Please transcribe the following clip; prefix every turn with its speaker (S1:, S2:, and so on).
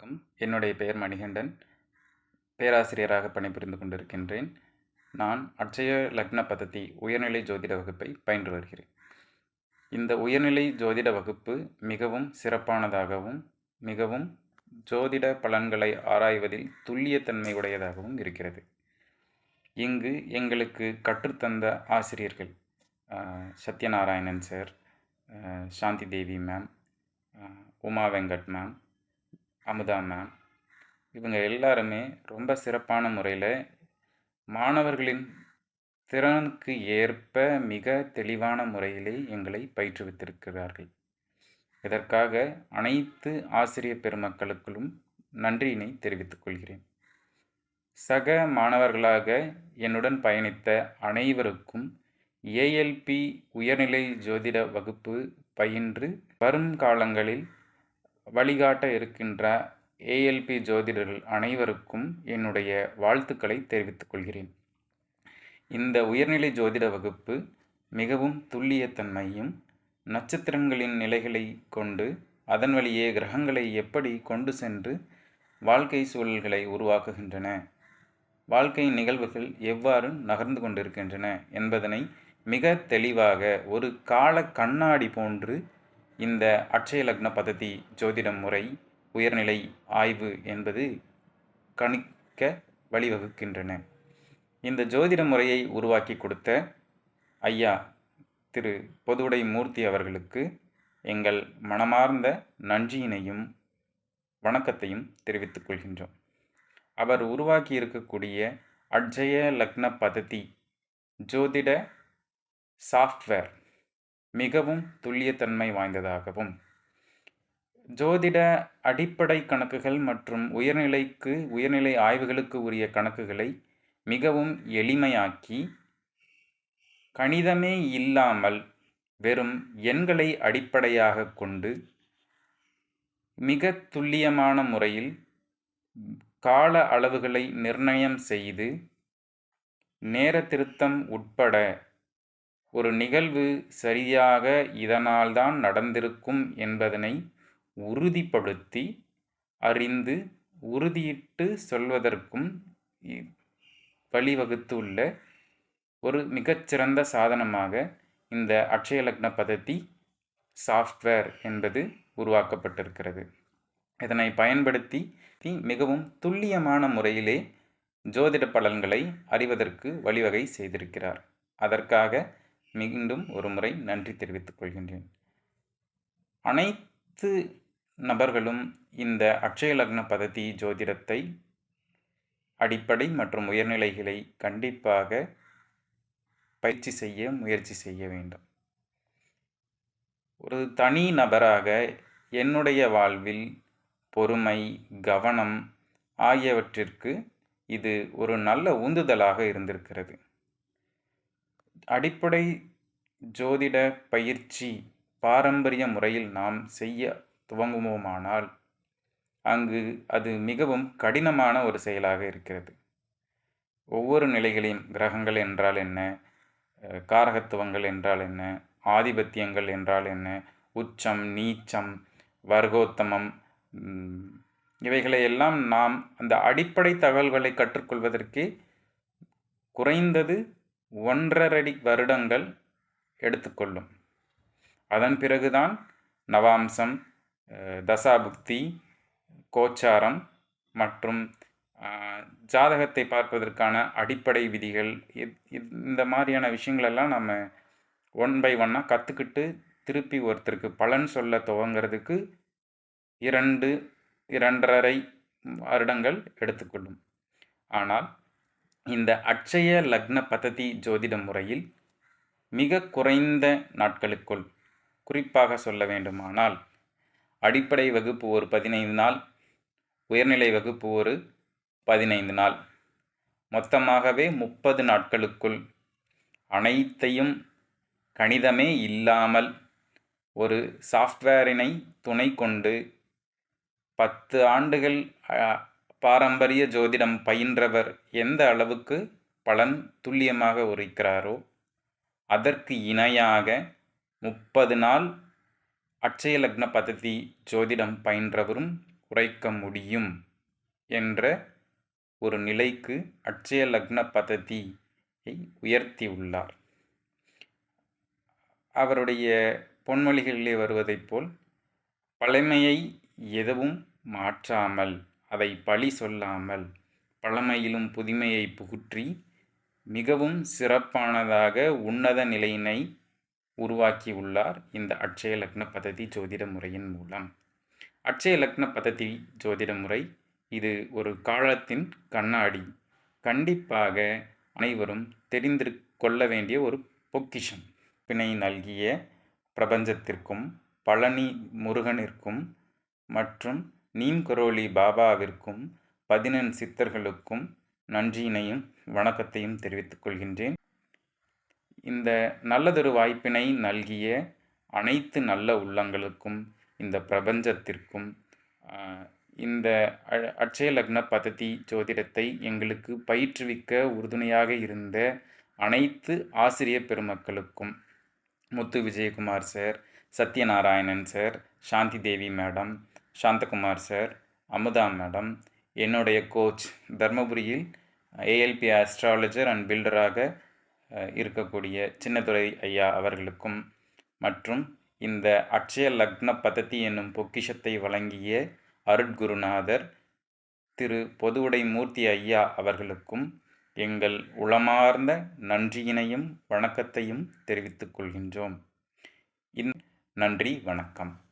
S1: வணக்கம். என்னுடைய பெயர் மணிகண்டன். பேராசிரியராக பணிபுரிந்து கொண்டிருக்கின்றேன். நான் அட்சய லக்ன பதத்தி உயர்நிலை ஜோதிட வகுப்பை பயின்று வருகிறேன். இந்த உயர்நிலை ஜோதிட வகுப்பு மிகவும் சிறப்பானதாகவும் மிகவும் ஜோதிட பலன்களை ஆராய்வதில் துல்லியத்தன்மை உடையதாகவும் இருக்கிறது. இங்கு எங்களுக்கு கற்றுத்தந்த ஆசிரியர்கள் Sathyanarayanan sir Shanthi Devi ma'am Uma Venkat ma'am Amutha ma'am இவங்க எல்லாருமே ரொம்ப சிறப்பான முறையில் மாணவர்களின் திறனுக்கு ஏற்ப மிக தெளிவான முறையிலே எங்களை பயிற்றுவித்திருக்கிறார்கள். இதற்காக அனைத்து ஆசிரியர் பெருமக்களுக்கும் நன்றியினை தெரிவித்துக் கொள்கிறேன். சக மாணவர்களாக என்னுடன் பயணித்த அனைவருக்கும் ஏஎல்பி உயர்நிலை ஜோதிட வகுப்பு பயின்று வரும் காலங்களில் வழிகாட்ட இருக்கின்ற ஏஎல்பி ஜோதிடர்கள் அனைவருக்கும் என்னுடைய வாழ்த்துக்களை தெரிவித்துக் கொள்கிறேன். இந்த உயர்நிலை ஜோதிட வகுப்பு மிகவும் துல்லியத்தன்மையும் நட்சத்திரங்களின் நிலைகளை கொண்டு அதன் வழியே கிரகங்களை எப்படி கொண்டு சென்று வாழ்க்கை சூழல்களை உருவாக்குகின்றன வாழ்க்கை நிகழ்வுகள் எவ்வாறு நகர்ந்து கொண்டிருக்கின்றன என்பதனை மிக தெளிவாக ஒரு கால கண்ணாடி போன்று இந்த அட்சய லக்ன பததி ஜோதிடம் முறை உயர்நிலை ஆய்வு என்பது கணிக்க வழிவகுக்கின்றன. இந்த ஜோதிட முறையை உருவாக்கி கொடுத்த ஐயா திரு பொதுவுடை மூர்த்தி அவர்களுக்கு எங்கள் மனமார்ந்த நன்றியினையும் வணக்கத்தையும் தெரிவித்துக் கொள்கின்றோம். அவர் உருவாக்கி இருக்கக்கூடிய அட்சய லக்ன பததி ஜோதிட சாஃப்ட்வேர் மிகவும் துல்லியத்தன்மை வாய்ந்ததாகவும். ஜோதிட அடிப்படை கணக்குகள் மற்றும் உயர்நிலைக்கு உயர்நிலை ஆய்வுகளுக்கு உரிய கணக்குகளை மிகவும் எளிமையாக்கி கணிதமே இல்லாமல் வெறும் எண்களை அடிப்படையாக கொண்டு மிக துல்லியமான முறையில் கால அளவுகளை நிர்ணயம் செய்து நேர திருத்தம் உட்பட ஒரு நிகழ்வு சரியாக இதனால்தான் நடந்திருக்கும் என்பதனை உறுதிப்படுத்தி அறிந்து உறுதியிட்டு சொல்வதற்கும் இ- வழிவகுத்துள்ள ஒரு மிகச்சிறந்த சாதனமாக இந்த அக்ஷயலக்ன பதத்தி சாஃப்ட்வேர் என்பது உருவாக்கப்பட்டிருக்கிறது. இதனை பயன்படுத்தி மிகவும் துல்லியமான முறையிலே ஜோதிட பலன்களை அறிவதற்கு வழிவகை செய்திருக்கிறார். அதற்காக மீண்டும் ஒரு முறை நன்றி தெரிவித்துக் கொள்கின்றேன். அனைத்து நபர்களும் இந்த அக்ஷயலக்ன லக்ன பதத்தி ஜோதிடத்தை அடிப்படை மற்றும் உயர்நிலைகளை கண்டிப்பாக பயிற்சி செய்ய முயற்சி செய்ய வேண்டும். ஒரு தனி நபராக என்னுடைய வாழ்வில் பொறுமை கவனம் ஆகியவற்றிற்கு இது ஒரு நல்ல உந்துதலாக இருந்திருக்கிறது. அடிப்படை ஜோதிட பயிற்சி பாரம்பரிய முறையில் நாம் செய்ய துவங்குவோமானால் அங்கு அது மிகவும் கடினமான ஒரு செயலாக இருக்கிறது. ஒவ்வொரு நிலைகளையும் கிரகங்கள் என்றால் என்ன? காரகத்துவங்கள் என்றால் என்ன? ஆதிபத்தியங்கள் என்றால் என்ன? உச்சம் நீச்சம் வர்க்கோத்தமம் இவைகளையெல்லாம் இவைகளை எல்லாம் நாம் அந்த அடிப்படை தகவல்களை கற்றுக்கொள்வதற்கே குறைந்தது ஒன்றரை வருடங்கள் எடுத்துக்கொள்ளும். அதன் பிறகுதான் நவாம்சம் தசாபுக்தி கோச்சாரம் மற்றும் ஜாதகத்தை பார்ப்பதற்கான அடிப்படை விதிகள் இத்- இந்த மாதிரியான விஷயங்களெல்லாம் நம்ம ஒன் பை ஒன்னாக கற்றுக்கிட்டு திருப்பி ஒருத்தருக்கு பலன் சொல்ல துவங்கிறதுக்கு இரண்டு இரண்டரை வருடங்கள் எடுத்துக்கொள்ளும். ஆனால் இந்த அட்சய லக்ன பததி ஜோதிட முறையில் மிக குறைந்த நாட்களுக்குள் குறிப்பாக சொல்ல வேண்டுமானால் அடிப்படை வகுப்பு ஒரு பதினைந்து நாள் உயர்நிலை வகுப்பு ஒரு பதினைந்து நாள். மொத்தமாகவே முப்பது நாட்களுக்குள் அனைத்தையும் கணிதமே இல்லாமல் ஒரு சாஃப்ட்வேரினை துணை கொண்டு பத்து ஆண்டுகள் பாரம்பரிய ஜோதிடம் பயின்றவர் எந்த அளவுக்கு பலன் துல்லியமாக உரைக்கிறாரோ அதற்கு இணையாக முப்பது நாள் அட்சய லக்ன பததி ஜோதிடம் பயின்றவரும் உரைக்க முடியும் என்ற ஒரு நிலைக்கு அட்சய லக்ன பததியை உயர்த்தியுள்ளார் அவருடைய பொன்மொழிகளிலே வருவதைப் போல் பழமையை எதுவும் மாற்றாமல் அதை பழி சொல்லாமல் பழமையிலும் புதுமையை புகுற்றி மிகவும் சிறப்பானதாக உன்னத நிலையினை உருவாக்கியுள்ளார் இந்த அட்சய லக்ன பததி ஜோதிட முறையின் மூலம். அட்சய லக்ன பததி ஜோதிட முறை இது ஒரு காலத்தின் கண்ணாடி. கண்டிப்பாக அனைவரும் தெரிந்து கொள்ள வேண்டிய ஒரு பொக்கிஷம். பிணை நல்கிய பிரபஞ்சத்திற்கும் பழனி முருகனிற்கும் மற்றும் நீம்கரோலி பாபாவிற்கும் பதினெண் சித்தர்களுக்கும் நன்றியினையும் வணக்கத்தையும் தெரிவித்துக் கொள்கின்றேன். இந்த நல்லதொரு வாய்ப்பினை நல்கிய அனைத்து நல்ல உள்ளங்களுக்கும் இந்த பிரபஞ்சத்திற்கும் இந்த அட்சய லக்ன பததி ஜோதிடத்தை எங்களுக்கு பயிற்றுவிக்க உறுதுணையாக இருந்த அனைத்து ஆசிரிய பெருமக்களுக்கும் Muthu Vijayakumar sir Sathyanarayanan sir Shanthi Devi madam Santhakumar sir Amutha madam. என்னுடைய கோச் தர்மபுரியில் ஏஎல்பி ஆஸ்ட்ராலஜர் அண்ட் பில்டராக இருக்கக்கூடிய சின்னதுரை ஐயா அவர்களுக்கும் மற்றும் இந்த அட்சய லக்ன பதத்தி என்னும் பொக்கிஷத்தை வழங்கிய அருட்குருநாதர் திரு பொதுவுடை மூர்த்தி ஐயா அவர்களுக்கும் எங்கள் உளமார்ந்த நன்றியினையும் வணக்கத்தையும் தெரிவித்துக் கொள்கின்றோம். இன் நன்றி வணக்கம்.